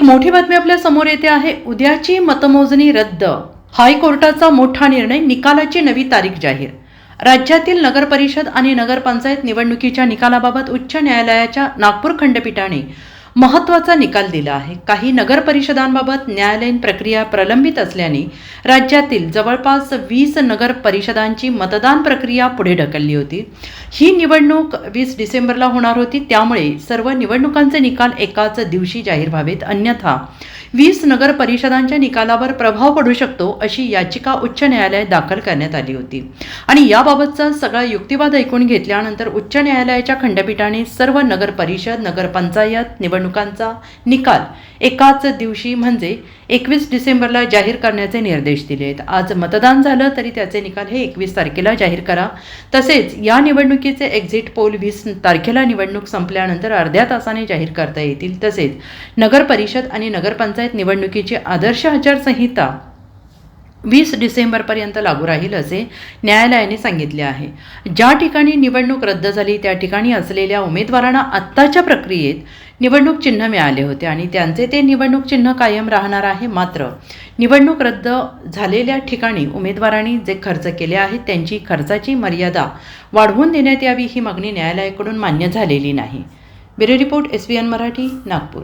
एक मोठी बातमी आपल्यासमोर येते आहे उद्याची मतमोजणी रद्द. हायकोर्टाचा मोठा निर्णय निकालाची नवी तारीख जाहीर. राज्यातील नगर परिषद आणि नगरपंचायत निवडणुकीच्या निकालाबाबत उच्च न्यायालयाच्या नागपूर खंडपीठाने महत्त्वाचा निकाल दिला आहे. काही नगर परिषदांबाबत न्यायालयीन प्रक्रिया प्रलंबित असल्याने राज्यातील जवळपास वीस नगर परिषदांची मतदान प्रक्रिया पुढे ढकलली होती. ही निवडणूक वीस डिसेंबरला होणार होती. त्यामुळे सर्व निवडणुकांचे निकाल एकाच दिवशी जाहीर व्हावेत. अन्यथा वीस नगर परिषदांच्या निकालावर प्रभाव पडू शकतो अशी याचिका उच्च न्यायालयात दाखल करण्यात आली होती. आणि याबाबतचा सगळा युक्तिवाद ऐकून घेतल्यानंतर उच्च न्यायालयाच्या खंडपीठाने सर्व नगर परिषद नगरपंचायत निवडणुकांचा निकाल एकाच दिवशी म्हणजे एकवीस डिसेंबरला जाहीर करण्याचे निर्देश दिले आहेत. आज मतदान झालं तरी त्याचे निकाल हे एकवीस तारखेला जाहीर करा. तसेच या निवडणुकीचे एक्झिट पोल वीस तारखेला निवडणूक संपल्यानंतर अर्ध्या तासाने जाहीर करता येतील. तसेच नगर परिषद आणि नगरपंचायत निवडणुकीची आदर्श आचारसंहिता वीस डिसेंबरपर्यंत लागू राहील असे न्यायालयाने सांगितले आहे. ज्या ठिकाणी निवडणूक रद्द झाली त्या ठिकाणी असलेल्या उमेदवारांना आत्ताच्या प्रक्रियेत निवडणूक चिन्ह मिळाले होते आणि त्यांचे ते निवडणूक चिन्ह कायम राहणार आहे. मात्र निवडणूक रद्द झालेल्या ठिकाणी उमेदवारांनी जे खर्च केले आहेत त्यांची खर्चाची मर्यादा वाढवून देण्यात यावी ही मागणी न्यायालयाकडून मान्य झालेली नाही. Bureau report S B N Marathi Nagpur.